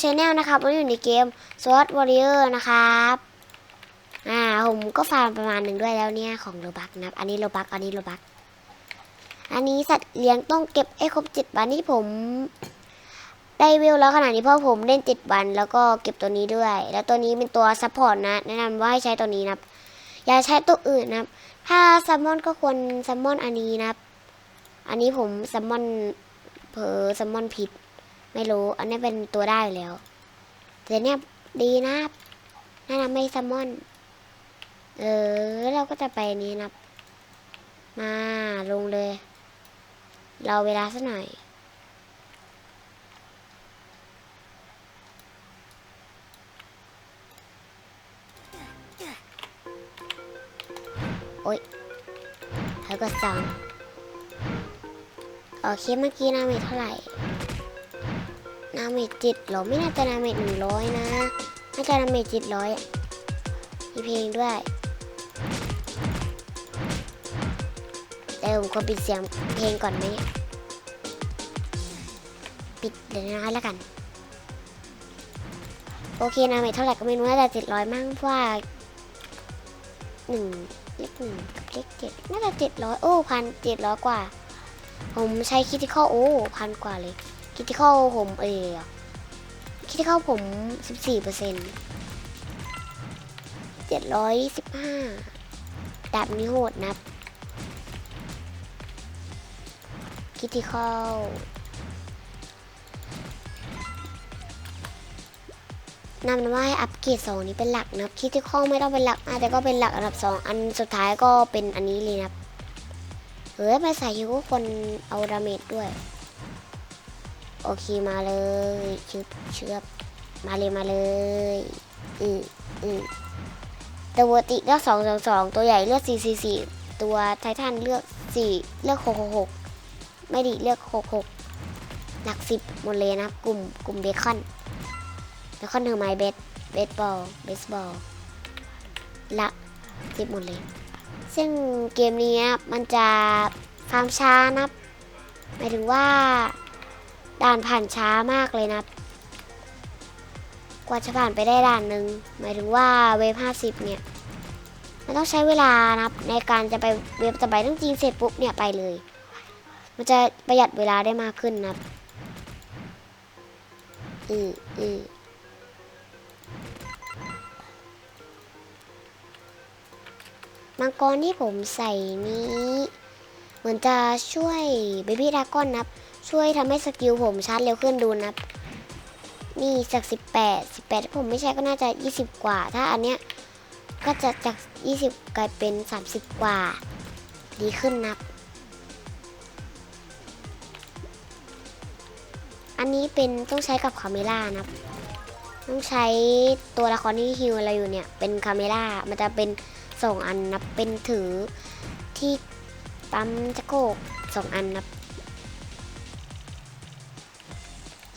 ชแนลนะครับวันนี้อยู่ในเกม SWORD Warrior นะครับ อ่า ผมก็ฟาร์มประมาณหนึ่งด้วยแล้วเนี่ย ของโลบักนะครับ อันนี้โลบักอันนี้โลบักอันนี้สัตว์เลี้ยงต้องเก็บให้ครบเจ็ดวันที่ผมได้วิวแล้วขนาดนี้เพราะผมเล่นเจ็ดวัน แล้วก็เก็บตัวนี้ด้วย แล้วตัวนี้เป็นตัวซัพพอร์ตนะ แนะนำว่าให้ใช้ตัวนี้นะครับ อย่าใช้ตัวอื่นนะครับ ถ้าซัมมอนก็ควรซัมมอนอันนี้นะครับ อันนี้ผมซัมมอนเผลอซัมมอนผิด ไม่รู้ อันนี้เป็นตัวได้แล้ว แต่เนี่ยดีนะแนะนำไม่ซัมมอน เออ เราก็จะไปนี้นะมาลงเลย เราเวลาสักหน่อยโอ๊ยแล้วก็สั่งโอเคเมื่อกี้นาเมจเท่าไหร่ นาเมจจิตเหรอไม่น่าจะนาเมจหนึ่งร้อยนะ น่าจะนาเมจจิตร้อยมีเพลงด้วย แต่ผมก็ปิดเสียงเพลงก่อนไหมเนี่ย ปิดเดี๋ยวนะแล้วกัน โอเคนาเมจเท่าไหร่ก็ไม่รู้น่าจะเจ็ดร้อยมั้งเพราะว่าหนึ่งเลขหนึ่งกับเลขเจ็ดน่าจะเจ็ดร้อยโอ้พันเจ็ดร้อยกว่า ผมใช้คิติคอโอ้พันกว่าเลย คิติคอลผมเออคิติคอลผมสิบสี่เปอร์เซ็นต์เจ็ดร้อยสิบห้าดาบนี้โหดนับคิติคอลนำมาให้อัปเกรดสองนี้เป็นหลักนะครับคิติคอไม่ต้องเป็นหลักนะแต่ก็เป็นหลักอันดับสองอันสุดท้ายก็เป็นอันนี้เลยนะครับเออไปใส่ฮิวก็คนเอาดาเมจด้วย โอเคมาเลยชึบเชือบมาเลยมาเลยอืออือตัวติเลือกสองสองสองตัวใหญ่เลือกสี่สี่สี่ตัวไททันเลือกสี่เลือกหกหกหกไม่ดีเลือกหกหกหลักสิบหมดเลยนะครับ กลุ่มกลุ่มเบคอนเบคอนเทอร์ไมเบสเบสบอลเบสบอลละสิบหมดเลย ซึ่งเกมนี้ครับมันจะฟาร์มช้านะครับหมายถึงว่า ด่านผ่านช้ามากเลยนะ กว่าจะผ่านไปได้ด่านหนึ่งหมายถึงว่าเวฟห้าสิบเนี่ย มันต้องใช้เวลานะครับในการจะไปเวฟจะไปต้องจีนเสร็จปุ๊บเนี่ยไปเลย มันจะประหยัดเวลาได้มากขึ้นนะอืออือมังกรที่ผมใส่นี้ เหมือนจะช่วยเบบี้ดากอนนะครับ ช่วยทำให้สกิลผมชาร์จเร็วขึ้นดูนะครับนี่จาก 18 18ที่ผมไม่ใช่ก็น่าจะ 20 กว่า ถ้าอันเนี้ยก็จะจาก 20 กลายเป็น 30 กว่า ดีขึ้นนะครับ อันนี้เป็นต้องใช้กับคาเมล่านะครับ ต้องใช้ตัวละครที่ฮิวอะไรอยู่เนี่ย เป็นคาเมล่ามันจะเป็นสองอันนะเป็นถือที่ปั๊มจะโกกสองอันนะ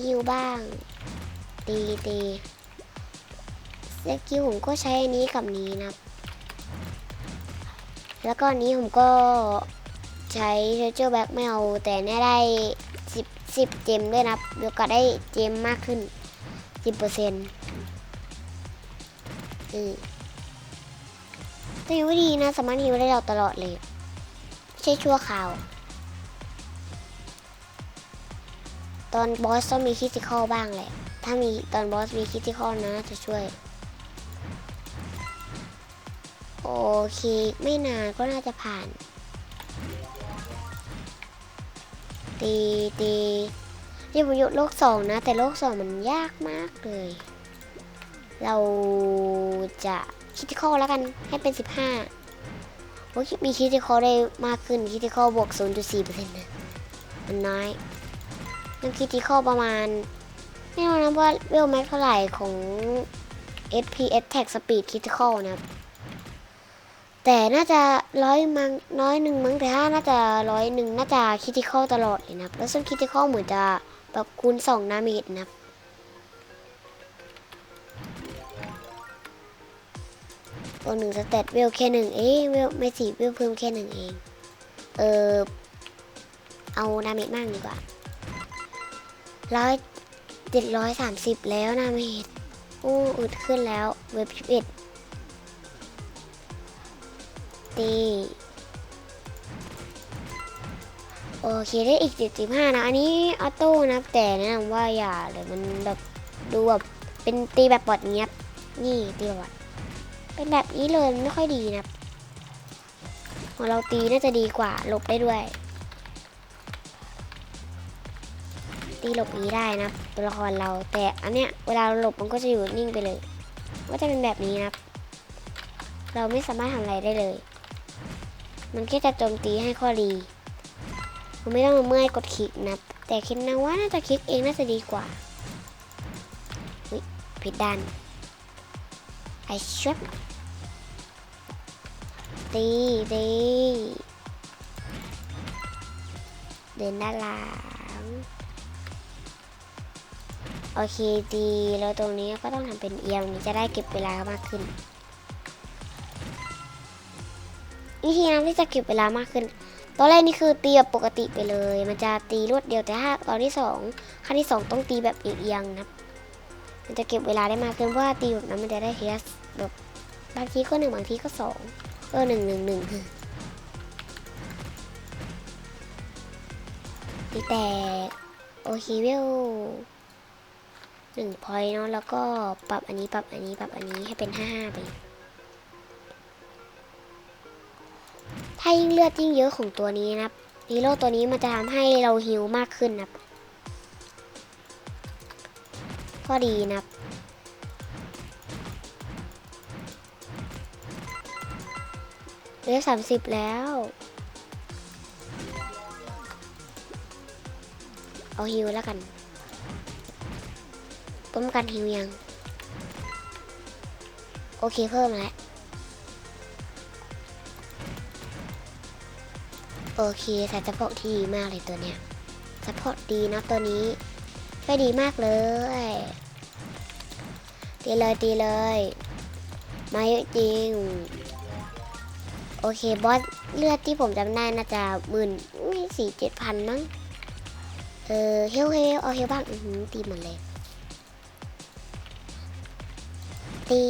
ฮิวบ้าง ตีตีสกิลผมก็ใช้อันนี้กับนี้นะ แล้วก็นนี้ผมก็ใช้เทเจอร์แบ็กไม่เอา แต่เนี่ยได้สิบสิบเจมด้วยนะครับเดี๋ยวก็ได้เจมมากขึ้นสิบเปอร์เซ็นต์อือแต่ยังไม่ดีนะสามารถฮิวได้เราตลอดเลย ใช่ชั่วคราว ตอนบอสต้องมีคิติคอลบ้างแหละ ถ้ามีตอนบอสมีคิติคอลนะจะช่วย โอเค ไม่นานก็น่าจะผ่าน ตีตีนี่ผมยกโลกสองนะ แต่โลกสองมันยากมากเลย เราจะคิติคอลแล้วกันให้เป็น 15โอ้มีคิติคอลได้มากขึ้นคิติคอลบวก 0.4%นะมันน้อย น้ำคิติคอประมาณ ไม่รู้นะว่าเวลแม็กเท่าไหร่ของ SPS Tag Speed Critical นะครับ แต่น่าจะร้อยมังน้อยหนึ่งมั้งแต่ถ้าน่าจะร้อยหนึ่งน่าจะคิติคอตลอดเลยนะครับ แล้วซึ่งคิติคอเหมือนจะแบบคูณสองนาเมตรนะครับตัวหนึ่งสเตตเวลแค่หนึ่งเองเวลไม่สี่เวลเพิ่มแค่หนึ่งเอง เออเอาดาเมจมากดีกว่า ร้อยเจ็ดร้อยสามสิบแล้วนะเมดโอ้อึดขึ้นแล้วเว็บสิบเอ็ดตีโอเคได้อีกเจ็ดสิบห้านะ อันนี้ออโต้นะแต่แนะนำว่าอย่าเลยมันแบบดูแบบเป็นตีแบบปลอดเงียบนี่ตีแบบ เป็นแบบนี้เลยไม่ค่อยดีนะของเราตีน่าจะดีกว่าลบได้ด้วย ตีหลบนี้ได้นะตัวละครเราแต่อันเนี้ยเวลาหลบมันก็จะอยู่นิ่งไปเลย ก็จะเป็นแบบนี้นะเราไม่สามารถทำอะไรได้เลย มันแค่จะโจมตีให้ข้อดีมันไม่ต้องมาเมื่อยกดคลิกนะแต่คิดนะว่าน่าจะคลิกเองน่าจะดีกว่าอุ๊ยผิดด้านไอช็อตตีตีเดินด้านหลัง โอเคดีแล้วตรงนี้ก็ต้องทำเป็นเอียงนี้จะได้เก็บเวลามากขึ้น วิธีนั้นที่จะเก็บเวลามากขึ้น ตอนแรกนี่คือตีแบบปกติไปเลย มันจะตีรวดเดียวแต่ถ้าตอนที่สองขั้นที่สองต้องตีแบบเอียงนะมันจะเก็บเวลาได้มากขึ้นเพราะว่าตีแบบนั้นมันจะได้เทสแบบบางทีก็หนึ่งบางทีก็สองเออหนึ่งหนึ่งหนึ่งตีแตกโอเคเว หนึ่งพอยเนาะแล้วก็ปรับอันนี้ปรับอันนี้ปรับอันนี้ให้เป็นห้าห้าไปถ้ายิ่งเลือดยิ่งเยอะของตัวนี้นะครับฮีโร่ตัวนี้มันจะทำให้เราฮิวมากขึ้นนะครับ ก็ดีนะครับเหลือสามสิบแล้วเอาฮิวแล้วกัน ป้องกันฮิวยัง โอเคเพิ่มแล้ว โอเคใส่สปอร์ตที่ดีมากเลยตัวเนี้ยสปอร์ตดีนะตัวนี้ก็ดีมากเลย ตีเลยตีเลยมาเยอะจริง โอเคบอสเลือดที่ผมจำได้น่าจะหมื่นไม่สี่เจ็ดพันมั้ง เออเฮลเฮลเอาเฮลบ้าง อือหือตีหมดเลย ตี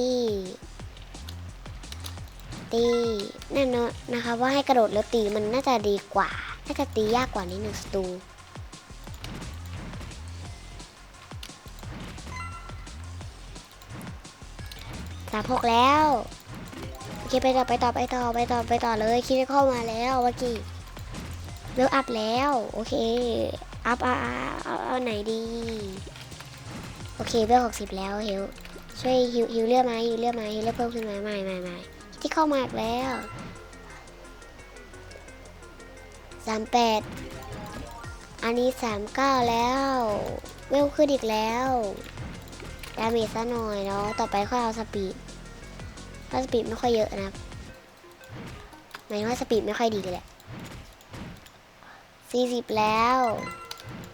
ตีแน่นอนนะคะว่าให้กระโดดแล้วตีมันน่าจะดีกว่า น่าจะตียากกว่านิดหนึ่งสตูสามหกแล้ว โอเคไปต่อไปต่อไปต่อไปต่อไปต่อเลยคิดเข้ามาแล้วเมื่อกี้เลือกอัพแล้ว โอเค อัพเอาเอาเอาไหนดี โอเคเบลหกสิบแล้วเฮล ช่วยฮิวฮิวเลือดมาฮิวเลือดมาฮิวเลือดเพิ่มขึ้นมาไม่ไม่ไม่ที่เข้ามาอีกแล้วสามแปดอันนี้สามเก้าแล้ว เวลขึ้นอีกแล้วดาเมจซะหน่อยเนาะต่อไปค่อยเอาสปีดเพราะสปีดไม่ค่อยเยอะนะหมายว่าสปีดไม่ค่อยดีเลยแหละสี่สิบแล้ว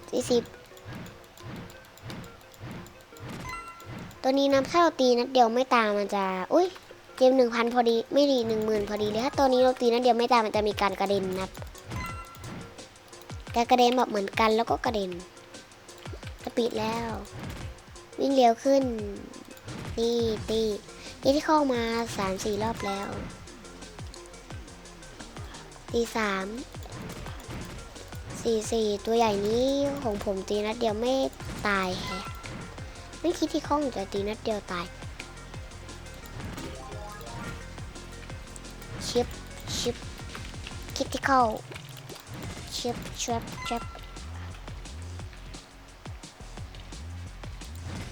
สี่สิบ ตัวนี้นะถ้าเราตีนัดเดียวไม่ตามมันจะ อุ้ยเกมหนึ่งพันพอดีไม่ดีหนึ่งหมื่นพอดีเลยถ้าตัวนี้เราตีนัดเดียวไม่ตามมันจะมีการกระเด็นนะการกระเด็นแบบเหมือนกันแล้วก็กระเด็นสปีดแล้ว วิ่งเร็วขึ้นนี่ตีตีที่เข้ามาสามสี่รอบแล้วตีสามสี่สี่ตัวใหญ่นี้ของผมตีนัดเดียวไม่ตายแฮะ ไม่คิดที่ข้องจะตีนัดเดียวตาย ชิป ชิป คิดที่เข้า ชิปชปชป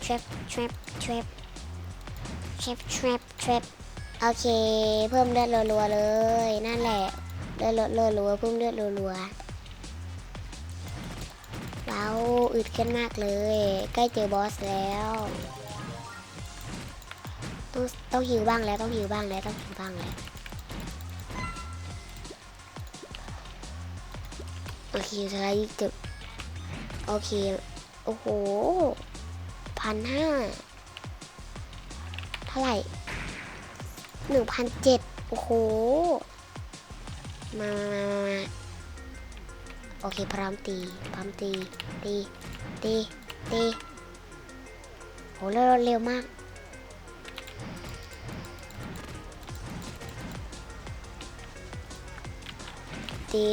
ชปชปชปทริปทริปทริปโอเค เพิ่มเลือดรัวๆเลย นั่นแหละ เลือดเลือดรัวๆเพิ่มเลือดรัวๆ อึดขึ้นมากเลย ใกล้เจอบอสแล้วต้องต้องหิวบ้างแล้วต้องหิวบ้างแล้วต้องหิวบ้างแล้วโอเคสไลด์จุดโอเค โอ้โหพันห้าเท่าไหร่หนึ่งพันเจ็ดโอ้โห มามามามา โอเคพร้อมตีพร้อมตีตีตีตีโหเร็วเร็วมากตี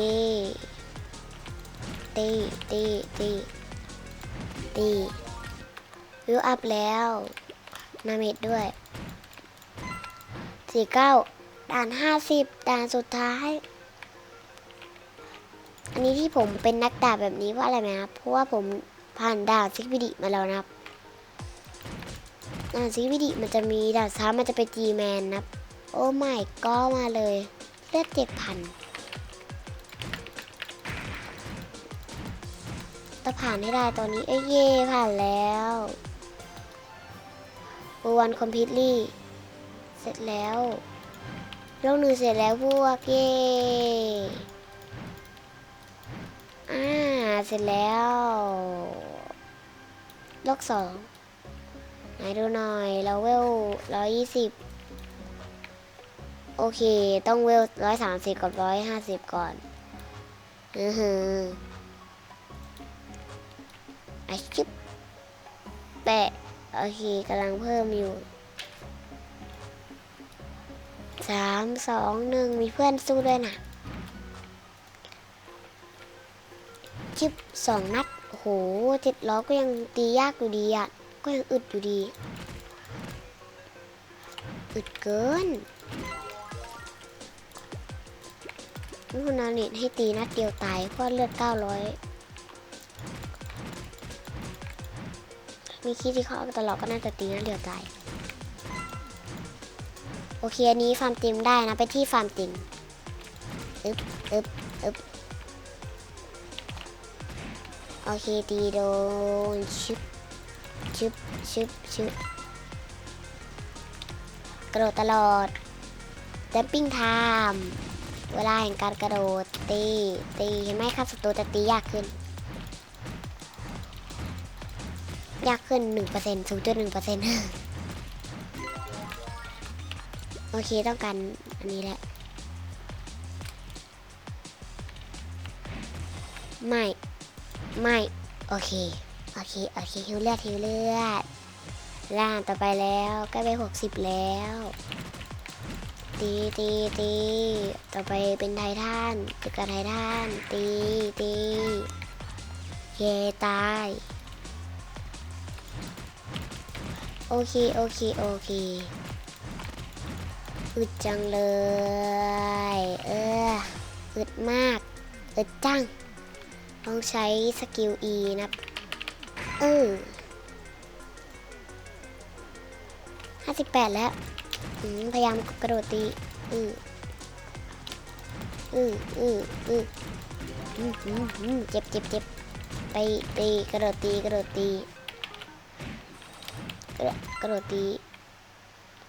ตีตีตีตีวิวอัพแล้วนาเมดด้วยสี่เก้าด่านห้าสิบด่านสุดท้าย นี้ที่ผมเป็นนักดาบแบบนี้เพราะอะไรไหมครับ เพราะว่าผมผ่านดานซิกวิดิมาแล้วนะครับดานซิกวิดิมันจะมีดานซ้ามันจะเป็นจีแมนนะครับ โอ้ไม่ก็มาเลยเลือดเจ็ดพันต้องผ่านให้ได้ตอนนี้ เอ้ยเย่ผ่านแล้ววันคอมพิวลี่ เสร็จแล้วโลกหนึ่งเสร็จแล้วพวกเย่ เสร็จแล้วโลกสองไหนดูหน่อย เราเวลร้อยยี่สิบโอเค ต้องเวลร้อยสามสิบกับร้อยห้าสิบก่อนอือหือไอชิปแปะโอเคกำลังเพิ่มอยู่สามสองหนึ่งมีเพื่อนสู้ด้วยนะ ชิปสองนัดโอ้โหเจ็ดล้อก็ยังตียากอยู่ดีอะ ก็ยังอึดอยู่ดี อึดเกินนี่คุณนาเนตให้ตีนัดเดียวตายเพราะเลือด900มีคิดที่เขาเอาตลอดก็น่าจะตีนัดเดียวตาย โอเคอันนี้ฟาร์มติมได้นะ ไปที่ฟาร์มติมอึบอึบอึบ อเคตีโดนชึบชึบชึบชึบกระโดดตลอดเดมปิ้งไทม์เวลาแห่งการกระโดดตีตีเห็นไหมครับศัตรูจะตียากขึ้น ยากขึ้น 1% 0.1%โอเคต้องการอันนี้แหละไม่ ไม่ โอเค โอเค โอเคฮิวเลือดฮิวเลือด ล่างต่อไปแล้วใกล้ไปหกสิบแล้ว ตีตีตีต่อไปเป็นไททันตึกกับไททันตีตีเยตาย โอเค โอเค โอเคอึดจังเลย เอออึดมากอึดจัง ต้องใช้สกิล E นะเออห้าสิบแปดแล้ว พยายามกระโดดตี อืออืออืออืออืมอือืมเจ็บเจ็บเจ็บไปตีกระโดดตีกระโดดตีกระโดดกระโดดตี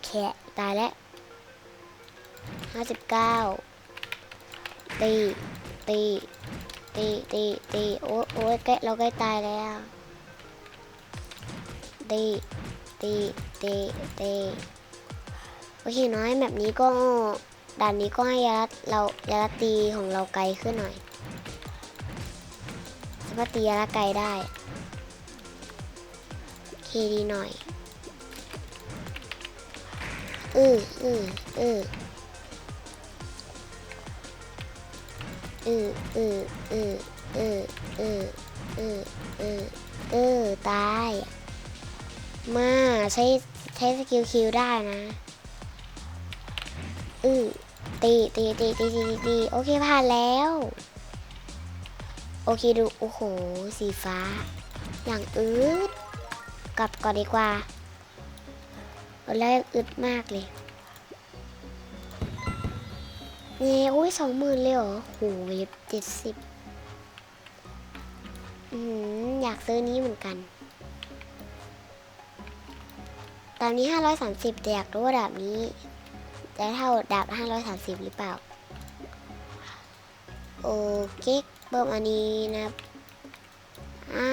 แคะตายแล้วห้าสิบเก้าตีตี ตีตีตีโอ้โอ้ยใกล้เราใกล้ตายแล้วตีตีตีตีโอเคน้อยแบบนี้ก็ด่านนี้ก็ให้ยารัดเรายารัดตีของเราไกลขึ้นหน่อยสามารถตียารัดไกลได้โอเคดีหน่อยอืออืออือ อืออืออืออืออืออืออืออือตาย มาใช้ใช้สกิลคิวได้นะเออตีตีตีตีตีตีตีโอเคผ่านแล้ว โอเคดู โอ้โห สีฟ้า อย่างอืดกลับก่อนดีกว่า แล้วอึดมากเลย เนี่ยโอ้ยสองหมื่นเลยเหรอโหเว็บเจ็ดสิบอืมอยากซื้อนี้เหมือนกันตอนนี้530แต่อยากรู้ว่าดาบนี้ จะเท่าดาบ530หรือเปล่า โอเคเบิ่มอันนี้นะอ่า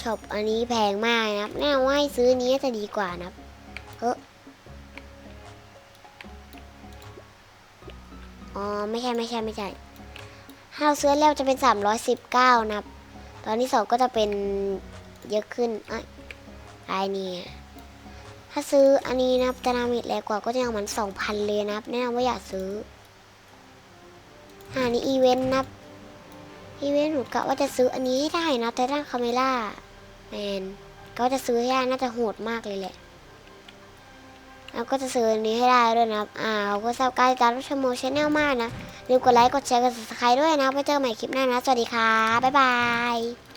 ช็อปอันนี้แพงมากนะครับแน่ว่าให้ซื้อนี้จะดีกว่านะครับเฮ้อ อ๋อไม่ใช่ไม่ใช่ไม่ใช่ถ้าเราซื้อแล้วจะเป็น 319 นะครับ ตอนที่สองก็จะเป็นเยอะขึ้นเอ้ยไอ้นี่ถ้าซื้ออันนี้นะครับจะนามิดแรงกว่าก็จะเอามันสองพันเลยนะครับแนะนำว่าอย่าซื้ออ่านี่อีเวนต์นะครับอีเวนต์หนูกะว่าจะซื้ออันนี้ให้ได้นะแต่ด้านคาเมล่าแมนก็จะซื้อให้ได้น่าจะโหดมากเลยแหละ แล้วก็จะซื้ออันนี้ให้ได้ด้วยนะครับอ่าก็ทราบการติดตามรับชมโมชแนลมากนะลืมกดไลค์กดแชร์กดซับสไครต์ด้วยนะไปเจอใหม่คลิปหน้านะ สวัสดีค่ะบ๊ายบาย